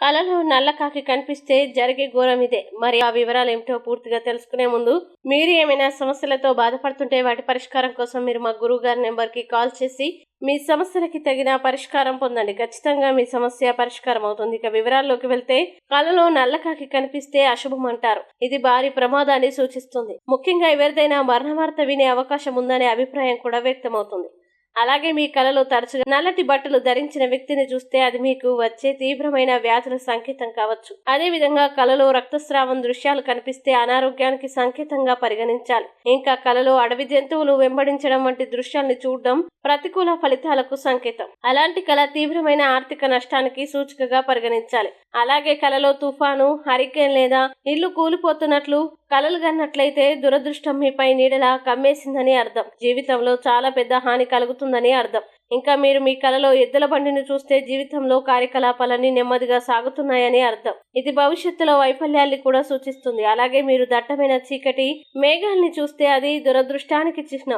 కలలో నల్ల కాకి కనిపిస్తే జరిగే ఘోరం ఇదే. మరి ఆ వివరాలు ఏమిటో పూర్తిగా తెలుసుకునే ముందు మీరు ఏమైనా సమస్యలతో బాధపడుతుంటే వాటి పరిష్కారం కోసం మీరు మా గురువు గారి నెంబర్కి కాల్ చేసి మీ సమస్యలకి తగిన పరిష్కారం పొందండి. ఖచ్చితంగా మీ సమస్య పరిష్కారం అవుతుంది. ఇక వివరాల్లోకి వెళ్తే కళలో నల్లకాకి కనిపిస్తే అశుభం అంటారు. ఇది భారీ ప్రమాదాన్ని సూచిస్తుంది. ముఖ్యంగా ఎవరిదైనా మరణ వార్త వినే అవకాశం ఉందనే అభిప్రాయం కూడా వ్యక్తమవుతుంది. అలాగే మీ కలలో తరచుగా నల్లటి బట్టలు ధరించిన వ్యక్తిని చూస్తే అది మీకు వచ్చే తీవ్రమైన వ్యాధుల సంకేతం కావచ్చు. అదే విధంగా కలలో రక్తస్రావం దృశ్యాలు కనిపిస్తే అనారోగ్యానికి సంకేతంగా పరిగణించాలి. ఇంకా కలలో అడవి జంతువులు వెంబడించడం వంటి దృశ్యాల్ని చూడడం ప్రతికూల ఫలితాలకు సంకేతం. అలాంటి కళ తీవ్రమైన ఆర్థిక నష్టానికి సూచికగా పరిగణించాలి. అలాగే కలలో తుఫాను హరికేన్ లేదా ఇల్లు కూలిపోతున్నట్లు కలలు కన్నట్లయితే దురదృష్టం మీపై నీడలా కమ్మేసిందని అర్థం. జీవితంలో చాలా పెద్ద హాని కలుగుతుంది. వస్తుందని అర్థం. ఇంకా మీరు మీ కలలో ఎద్దుల బండిని చూస్తే జీవితంలో కార్యకలాపాలన్నీ నెమ్మదిగా సాగుతున్నాయని అర్థం. ఇది భవిష్యత్తులో వైఫల్యాల్ని కూడా సూచిస్తుంది. అలాగే మీరు దట్టమైన చీకటి మేఘాల్ని చూస్తే అది దురదృష్టానికి చిహ్నం.